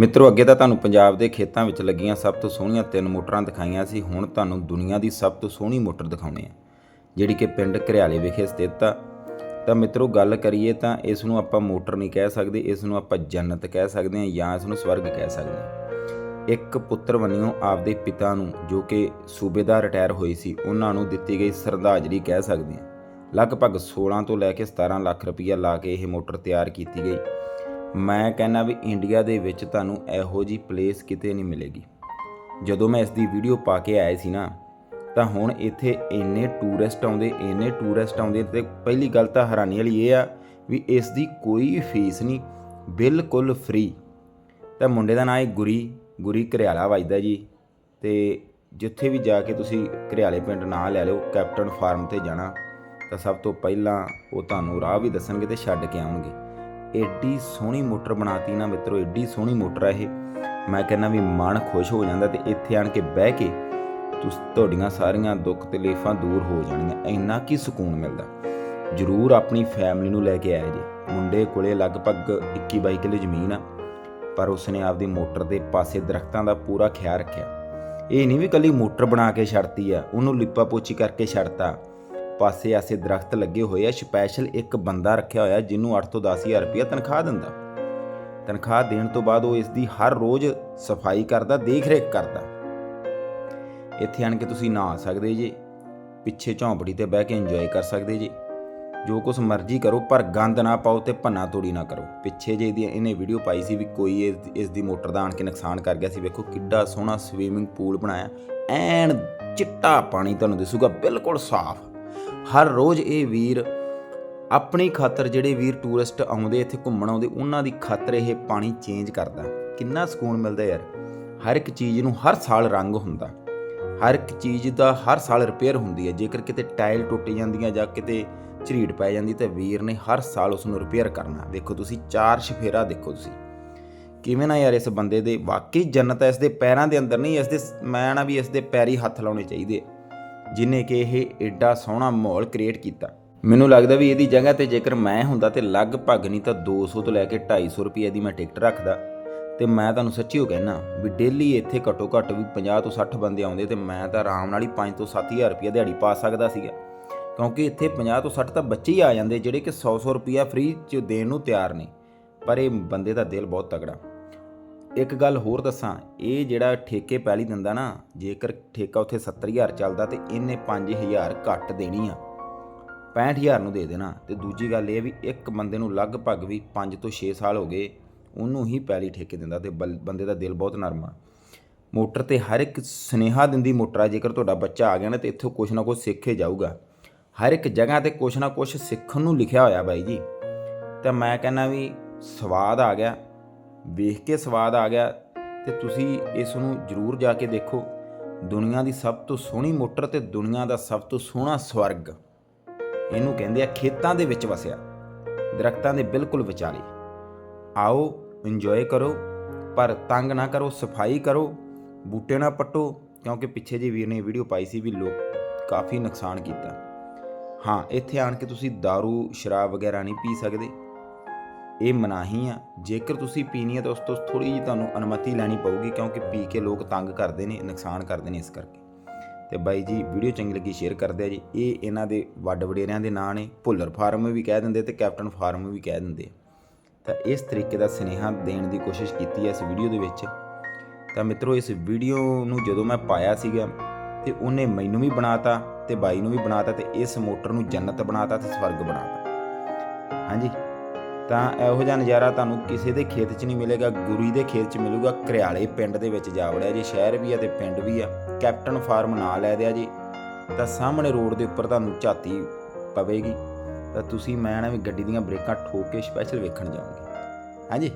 ਮਿੱਤਰੋ, ਅੱਗੇ ਤਾਂ ਤੁਹਾਨੂੰ ਪੰਜਾਬ ਦੇ ਖੇਤਾਂ ਵਿੱਚ ਲੱਗੀਆਂ ਸਭ ਤੋਂ ਸੋਹਣੀਆਂ ਤਿੰਨ ਮੋਟਰਾਂ ਦਿਖਾਈਆਂ ਸੀ। ਹੁਣ ਤੁਹਾਨੂੰ ਦੁਨੀਆ ਦੀ ਸਭ ਤੋਂ ਸੋਹਣੀ ਮੋਟਰ ਦਿਖਾਉਣੀ ਹੈ ਜਿਹੜੀ ਕਿ ਪਿੰਡ ਘਰਿਆਲੇ ਵਿਖੇ ਸਥਿਤ ਆ। ਤਾਂ ਮਿੱਤਰੋ, ਗੱਲ ਕਰੀਏ ਤਾਂ ਇਸ ਨੂੰ ਆਪਾਂ ਮੋਟਰ ਨਹੀਂ ਕਹਿ ਸਕਦੇ, ਇਸ ਨੂੰ ਆਪਾਂ ਜੰਨਤ ਕਹਿ ਸਕਦੇ ਹਾਂ ਜਾਂ ਇਸ ਨੂੰ ਸਵਰਗ ਕਹਿ ਸਕਦੇ ਹਾਂ ਇੱਕ ਪੁੱਤਰ ਵੰਨਿਓ ਆਪਦੇ ਪਿਤਾ ਨੂੰ, ਜੋ ਕਿ ਸੂਬੇਦਾਰ ਰਿਟਾਇਰ ਹੋਈ ਸੀ, ਉਹਨਾਂ ਨੂੰ ਦਿੱਤੀ ਗਈ ਸ਼ਰਧਾਂਜਲੀ ਕਹਿ ਸਕਦੇ ਹਾਂ ਲਗਭਗ 16 ਤੋਂ ਲੈ ਕੇ 17 ਲੱਖ ਰੁਪਈਆ ਲਾ ਕੇ ਇਹ ਮੋਟਰ ਤਿਆਰ ਕੀਤੀ ਗਈ। ਮੈਂ ਕਹਿੰਦਾ ਵੀ ਇੰਡੀਆ ਦੇ ਵਿੱਚ ਤੁਹਾਨੂੰ ਇਹੋ ਜੀ ਪਲੇਸ ਕਿਤੇ ਨਹੀਂ ਮਿਲੇਗੀ। ਜਦੋਂ ਮੈਂ ਇਸ ਦੀ ਵੀਡੀਓ ਪਾ ਕੇ ਆਇਆ ਸੀ ਨਾ, ਤਾਂ ਹੁਣ ਇੱਥੇ ਇੰਨੇ ਟੂਰਿਸਟ ਆਉਂਦੇ, ਇੰਨੇ ਟੂਰਿਸਟ ਆਉਂਦੇ ਤੇ ਪਹਿਲੀ ਗੱਲ ਤਾਂ ਹੈਰਾਨੀ ਵਾਲੀ ਇਹ ਆ ਵੀ ਇਸ ਦੀ ਕੋਈ ਫੀਸ ਨਹੀਂ, ਬਿਲਕੁਲ ਫ੍ਰੀ ਤਾਂ ਮੁੰਡੇ ਦਾ ਨਾਮ ਹੈ ਗੁਰੀ ਗੁਰੀ ਘਰਿਆਲਾ ਵੱਜਦਾ ਜੀ। ਤੇ ਜਿੱਥੇ ਵੀ ਜਾ ਕੇ ਤੁਸੀਂ ਘਰਿਆਲੇ ਪਿੰਡ ਨਾਂ ਲੈ ਲਿਓ, ਕੈਪਟਨ ਫਾਰਮ ਤੇ ਜਾਣਾ, ਤਾਂ ਸਭ ਤੋਂ ਪਹਿਲਾਂ ਉਹ ਤੁਹਾਨੂੰ ਰਾਹ ਵੀ ਦੱਸਣਗੇ ਤੇ ਛੱਡ ਕੇ ਆਉਣਗੇ। ਐਡੀ ਸੋਹਣੀ ਮੋਟਰ ਬਣਾਤੀ ਨਾ ਮਿੱਤਰੋ ਐਡੀ ਸੋਹਣੀ ਮੋਟਰ ਹੈ ਇਹ। ਮੈਂ ਕਹਿੰਦਾ ਵੀ ਮਨ ਖੁਸ਼ ਹੋ ਜਾਂਦਾ ਤੇ ਇੱਥੇ ਆਣ ਕੇ ਬਹਿ ਕੇ ਤੁਸੀਂ, ਤੁਹਾਡੀਆਂ ਸਾਰੀਆਂ ਦੁੱਖ ਤਕਲੀਫਾਂ ਦੂਰ ਹੋ ਜਾਣਗੀਆਂ ਇੰਨਾ ਕੀ ਸਕੂਨ ਮਿਲਦਾ। ਜ਼ਰੂਰ ਆਪਣੀ ਫੈਮਿਲੀ ਨੂੰ ਲੈ ਕੇ ਆਇਆ ਜੀ। ਮੁੰਡੇ ਕੋਲੇ ਲਗਭਗ 21 22 ਕਿੱਲੇ ਜ਼ਮੀਨ ਆ, ਪਰ ਉਸਨੇ ਆਪਦੀ ਮੋਟਰ ਦੇ ਪਾਸੇ ਦਰਖਤਾਂ ਦਾ ਪੂਰਾ ਖਿਆਲ ਰੱਖਿਆ। ਇਹ ਨਹੀਂ ਵੀ ਕੱਲੀ ਮੋਟਰ ਬਣਾ ਕੇ ਛੱਡਤੀ ਆ, ਉਹਨੂੰ ਲਿੱਪਾ ਪੋਚੀ ਕਰਕੇ ਛੱਡਤਾ। ਪਾਸੇ ਆਸੇ ਦਰਖਤ ਲੱਗੇ ਹੋਏ ਆ ਸਪੈਸ਼ਲ ਇੱਕ ਬੰਦਾ ਰੱਖਿਆ ਹੋਇਆ ਜਿਹਨੂੰ 8 ਤੋਂ 10000 ਰੁਪਏ ਤਨਖਾਹ ਦਿੰਦਾ। ਤਨਖਾਹ ਦੇਣ ਤੋਂ ਬਾਅਦ ਉਹ ਇਸ ਦੀ ਹਰ ਰੋਜ਼ ਸਫ਼ਾਈ ਕਰਦਾ ਦੇਖ ਰੇਖ ਕਰਦਾ। ਇੱਥੇ ਆਣ ਕੇ ਤੁਸੀਂ ਨਹਾ ਸਕਦੇ ਜੀ, ਪਿੱਛੇ ਝੌਂਪੜੀ ਤੇ ਬਹਿ ਕੇ ਇੰਜੋਏ ਕਰ ਸਕਦੇ ਜੀ। ਜੋ ਕੁਛ ਮਰਜ਼ੀ ਕਰੋ, ਪਰ ਗੰਦ ਨਾ ਪਾਓ ਤੇ ਭੰਨਾ ਤੋੜੀ ਨਾ ਕਰੋ। ਪਿੱਛੇ ਜੇ ਇਹਦੀ ਇਹਨੇ ਵੀਡੀਓ ਪਾਈ ਸੀ ਵੀ ਕੋਈ ਇਸ- ਇਸ ਦੀ ਮੋਟਰ ਦਾ ਆਣ ਕੇ ਨੁਕਸਾਨ ਕਰ ਗਿਆ ਸੀ। ਵੇਖੋ ਕਿੱਡਾ ਸੋਹਣਾ ਸਵੀਮਿੰਗ ਪੂਲ ਬਣਾਇਆ। ਐਨ ਚਿੱਟਾ ਪਾਣੀ ਤੁਹਾਨੂੰ ਦਿਸੂਗਾ, ਬਿਲਕੁਲ ਸਾਫ਼। ਹਰ ਰੋਜ਼ ਇਹ ਵੀਰ ਆਪਣੀ ਖਾਤਰ ਜਿਹੜੇ ਵੀਰ ਟੂਰਿਸਟ ਆਉਂਦੇ ਇੱਥੇ ਘੁੰਮਣ ਆਉਂਦੇ, ਉਹਨਾਂ ਦੀ ਖਾਤਰ ਇਹ ਪਾਣੀ ਚੇਂਜ ਕਰਦਾ। ਕਿੰਨਾ ਸਕੂਨ ਮਿਲਦਾ ਯਾਰ। ਹਰ ਇੱਕ ਚੀਜ਼ ਨੂੰ ਹਰ ਸਾਲ ਰੰਗ ਹੁੰਦਾ। ਹਰ ਇੱਕ ਚੀਜ਼ ਦਾ ਹਰ ਸਾਲ ਰਿਪੇਅਰ ਹੁੰਦੀ ਹੈ। ਜੇਕਰ ਕਿਤੇ ਟਾਇਲ ਟੁੱਟ ਜਾਂਦੀਆਂ ਜਾਂ ਕਿਤੇ ਝਰੀੜ ਪੈ ਜਾਂਦੀ, ਤਾਂ ਵੀਰ ਨੇ ਹਰ ਸਾਲ ਉਸ ਨੂੰ ਰਿਪੇਅਰ ਕਰਨਾ। ਦੇਖੋ ਤੁਸੀਂ, ਚਾਰ ਸ਼ਫੇਰਾ ਦੇਖੋ ਤੁਸੀਂ। ਕਿਵੇਂ ਨਾ ਯਾਰ ਇਸ ਬੰਦੇ ਦੇ, ਵਾਕਈ ਜੰਨਤ ਹੈ, ਇਸ ਦੇ ਪੈਰਾਂ ਦੇ ਅੰਦਰ ਨਹੀਂ, ਇਸ ਦੇ, ਮੈਂ ਨਾ ਵੀ ਇਸ ਦੇ ਪੈਰੀ ਹੱਥ ਲਾਉਣੇ ਚਾਹੀਦੇ ਜਿਨੇ ਕਿ ਇਹ ਐਡਾ ਸੋਹਣਾ ਮਾਹੌਲ ਕ੍ਰੀਏਟ ਕੀਤਾ। ਮੈਨੂੰ ਲੱਗਦਾ ਵੀ ਇਹਦੀ ਜਗ੍ਹਾ ਤੇ ਜੇਕਰ ਮੈਂ ਹੁੰਦਾ ਤੇ ਲਗਭਗ ਨਹੀਂ ਤਾਂ 200 ਤੋਂ ਲੈ ਕੇ 250 ਰੁਪਏ ਦੀ ਮੈਂ ਟਿਕਟ ਰੱਖਦਾ। ਤੇ ਮੈਂ ਤੁਹਾਨੂੰ ਸੱਚੀ ਹੋ ਕਹਿਣਾ ਵੀ ਡੇਲੀ ਇੱਥੇ ਘੱਟੋ ਘੱਟ ਵੀ 50 ਤੋਂ 60 ਬੰਦੇ ਆਉਂਦੇ ਤੇ ਮੈਂ ਤਾਂ ਆਰਾਮ ਨਾਲ ਹੀ 5 ਤੋਂ 7000 ਰੁਪਏ ਦਿਹਾੜੀ ਪਾ ਸਕਦਾ ਸੀਗਾ। ਕਿਉਂਕਿ ਇੱਥੇ 50 ਤੋਂ 60 ਤਾਂ ਬੱਚੇ ਹੀ ਆ ਜਾਂਦੇ ਜਿਹੜੇ ਕਿ 100 100 ਰੁਪਿਆ ਫ੍ਰੀ ਚ ਦੇਣ ਨੂੰ ਤਿਆਰ ਨੇ। ਪਰ ਇਹ ਬੰਦੇ ਦਾ ਦਿਲ ਬਹੁਤ ਤਗੜਾ ਇੱਕ ਗੱਲ ਹੋਰ ਦੱਸਾਂ, ਇਹ ਜਿਹੜਾ ਠੇਕੇ ਪਹਿਲੀ ਦਿੰਦਾ ਨਾ, ਜੇਕਰ ਠੇਕਾ ਉੱਥੇ 70000 ਚੱਲਦਾ ਤੇ ਇਹਨੇ 5000 ਘੱਟ ਦੇਣੀ ਆ। 65000 ਨੂੰ ਦੇ ਦੇਣਾ। ਤੇ ਦੂਜੀ ਗੱਲ ਇਹ ਵੀ ਇੱਕ ਬੰਦੇ ਨੂੰ ਲਗਭਗ ਵੀ 5 ਤੋਂ 6 ਸਾਲ ਹੋ ਗਏ, ਉਹਨੂੰ ਹੀ ਪਹਿਲੀ ਠੇਕੇ ਦਿੰਦਾ ਤੇ ਬਲ- ਬੰਦੇ ਦਾ ਦਿਲ ਬਹੁਤ ਨਰਮ ਆ। ਮੋਟਰ ਤੇ ਹਰ ਇੱਕ ਸਨੇਹਾ ਦਿੰਦੀ ਮੋਟਰ ਆ ਜੇਕਰ ਤੁਹਾਡਾ ਬੱਚਾ ਆ ਗਿਆ ਨਾ ਤੇ ਇੱਥੋਂ ਕੁਛ ਨਾ ਕੁਛ ਸਿੱਖ ਕੇ ਜਾਊਗਾ। ਹਰ ਇੱਕ ਜਗ੍ਹਾ ਤੇ ਕੁਛ ਨਾ ਕੁਛ ਸਿੱਖਣ ਨੂੰ ਲਿਖਿਆ ਹੋਇਆ ਬਾਈ ਜੀ। ਤਾਂ ਮੈਂ ਕਹਿੰਦਾ ਵੀ ਸਵਾਦ ਆ ਗਿਆ। ਵੇਖ ਕੇ ਸਵਾਦ ਆ ਗਿਆ ਤੇ ਤੁਸੀਂ ਇਸ ਨੂੰ ਜ਼ਰੂਰ ਜਾ ਕੇ ਦੇਖੋ। ਦੁਨੀਆ ਦੀ ਸਭ ਤੋਂ ਸੋਹਣੀ ਮੋਟਰ ਤੇ ਦੁਨੀਆ ਦਾ ਸਭ ਤੋਂ ਸੋਹਣਾ ਸਵਰਗ। ਇਹਨੂੰ ਕਹਿੰਦੇ ਆ ਖੇਤਾਂ ਦੇ ਵਿੱਚ ਵਸਿਆ। ਦਰਖਤਾਂ ਦੇ ਬਿਲਕੁਲ ਵਿਚਾਲੇ। ਆਓ ਇੰਜੋਏ ਕਰੋ, ਪਰ ਤੰਗ ਨਾ ਕਰੋ, ਸਫ਼ਾਈ ਕਰੋ, ਬੂਟੇ ਨਾ ਪੱਟੋ, ਕਿਉਂਕਿ ਪਿੱਛੇ ਜੇ ਵੀਰ ਨੇ ਵੀਡੀਓ ਪਾਈ ਸੀ ਵੀ ਲੋਕ ਕਾਫੀ ਨੁਕਸਾਨ ਕੀਤਾ। ਹਾਂ, ਇੱਥੇ ਆਣ ਕੇ ਤੁਸੀਂ दारू, ਸ਼ਰਾਬ ਵਗੈਰਾ ਨਹੀਂ ਪੀ ਸਕਦੇ। ਇਹ ਮਨਾਹੀ ਆ। ਜੇਕਰ ਤੁਸੀਂ ਪੀਣੀ ਹੈ ਤਾਂ ਉਸ ਤੋਂ ਥੋੜੀ ਜਿਹੀ ਤੁਹਾਨੂੰ ਅਨੁਮਤੀ ਲੈਣੀ ਪਊਗੀ, ਕਿਉਂਕਿ ਪੀ ਕੇ ਲੋਕ ਤੰਗ ਕਰਦੇ ਨੇ, ਨੁਕਸਾਨ ਕਰਦੇ ਨੇ ਇਸ ਕਰਕੇ। ਤੇ ਬਾਈ ਜੀ, ਵੀਡੀਓ ਚੰਗੀ ਲੱਗੀ, ਸ਼ੇਅਰ ਕਰਦੇ ਆ ਜੀ। ਇਹ ਇਹਨਾਂ ਦੇ ਵੱਡ ਵਡੇਰਿਆਂ ਦੇ ਨਾਂ ਨੇ। ਭੁੱਲਰ ਫਾਰਮ ਵੀ ਕਹਿ ਦਿੰਦੇ ਤੇ ਕੈਪਟਨ ਫਾਰਮ ਵੀ ਕਹਿ ਦਿੰਦੇ ਤਾਂ ਇਸ ਤਰੀਕੇ ਦਾ ਸੁਨੇਹਾ ਦੇਣ ਦੀ ਕੋਸ਼ਿਸ਼ ਕੀਤੀ ਹੈ ਇਸ ਵੀਡੀਓ ਦੇ ਵਿੱਚ। ਤਾਂ ਮਿੱਤਰੋ, ਇਸ ਵੀਡੀਓ ਨੂੰ ਜਦੋਂ ਮੈਂ ਪਾਇਆ ਸੀਗਾ ਤੇ ਉਹਨੇ ਮੈਨੂੰ ਵੀ ਬਣਾਤਾ ਤੇ ਬਾਈ ਨੂੰ ਵੀ ਬਣਾਤਾ ਤੇ ਇਸ ਮੋਟਰ ਨੂੰ ਜੰਨਤ ਬਣਾਤਾ ਤੇ ਸਵਰਗ ਬਣਾਤਾ। ਹਾਂਜੀ। ਤਾਂ ਇਹੋ ਜਿਹਾ ਨਜ਼ਾਰਾ ਤੁਹਾਨੂੰ ਕਿਸੇ ਦੇ ਖੇਤ 'ਚ ਨਹੀਂ ਮਿਲੇਗਾ, ਗੁਰੀ ਦੇ ਖੇਤ 'ਚ ਮਿਲੂਗਾ। ਘਰਿਆਲੇ ਪਿੰਡ ਦੇ ਵਿੱਚ ਜਾ ਵੜਿਆ ਜੀ, ਸ਼ਹਿਰ ਵੀ ਆ ਤੇ ਪਿੰਡ ਵੀ ਆ। ਕੈਪਟਨ ਫਾਰਮ ਨਾਂ ਲੈ ਦਿਆ ਜੀ। ਤਾਂ ਸਾਹਮਣੇ ਰੋਡ ਦੇ ਉੱਪਰ ਤੁਹਾਨੂੰ ਝਾਤੀ ਪਵੇਗੀ। ਤਾਂ ਤੁਸੀਂ ਮੈਂ ਨਾ ਵੀ ਗੱਡੀ ਦੀਆਂ ਬ੍ਰੇਕਾਂ ਠੋਕ ਕੇ ਸਪੈਸ਼ਲ ਵੇਖਣ ਜਾਓਗੇ ਹਾਂਜੀ?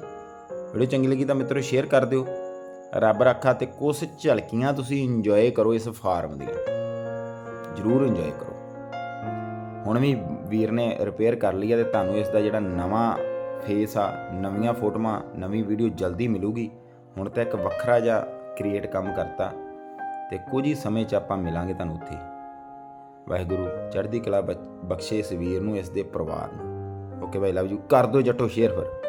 ਵੀਡੀਓ ਚੰਗੀ ਲੱਗੀ ਤਾਂ ਮਿੱਤਰੋ ਸ਼ੇਅਰ ਕਰ ਦਿਓ। ਰੱਬ ਰੱਖਾ ਤੇ ਕੁਛ ਝਲਕੀਆਂ ਤੁਸੀਂ ਇੰਜੋਏ ਕਰੋ ਇਸ ਫਾਰਮ ਦੀਆਂ। ਜਰੂਰ ਇੰਜੋਏ ਕਰੋ। ਹੁਣ ਵੀ ਵੀਰ ਨੇ ਰਿਪੇਅਰ ਕਰ ਲਈ ਆ ਤੇ ਤੁਹਾਨੂੰ ਇਸ ਦਾ ਜਿਹੜਾ ਨਵਾਂ ਫੇਸ ਆ, ਨਵੀਆਂ ਫੋਟੋਆਂ, ਨਵੀਂ ਵੀਡੀਓ ਜਲਦੀ ਮਿਲੂਗੀ। ਹੁਣ ਤਾਂ ਇੱਕ ਵੱਖਰਾ ਜਿਹਾ ਕ੍ਰੀਏਟ ਕੰਮ ਕਰਤਾ ਤੇ ਕੁਝ ਹੀ ਸਮੇਂ 'ਚ ਆਪਾਂ ਮਿਲਾਂਗੇ ਤੁਹਾਨੂੰ ਉੱਥੇ। ਵਾਹਿਗੁਰੂ, ਚੜ੍ਹਦੀ ਕਲਾ ਬਖਸ਼ੇ ਇਸ ਵੀਰ ਨੂੰ, ਇਸ ਦੇ ਪਰਿਵਾਰ ਨੂੰ। ਓਕੇ ਭਾਈ ਲਵ ਯੂ ਕਰ ਦਿਓ ਜੱਟੋ ਸ਼ੇਅਰ ਫਿਰ।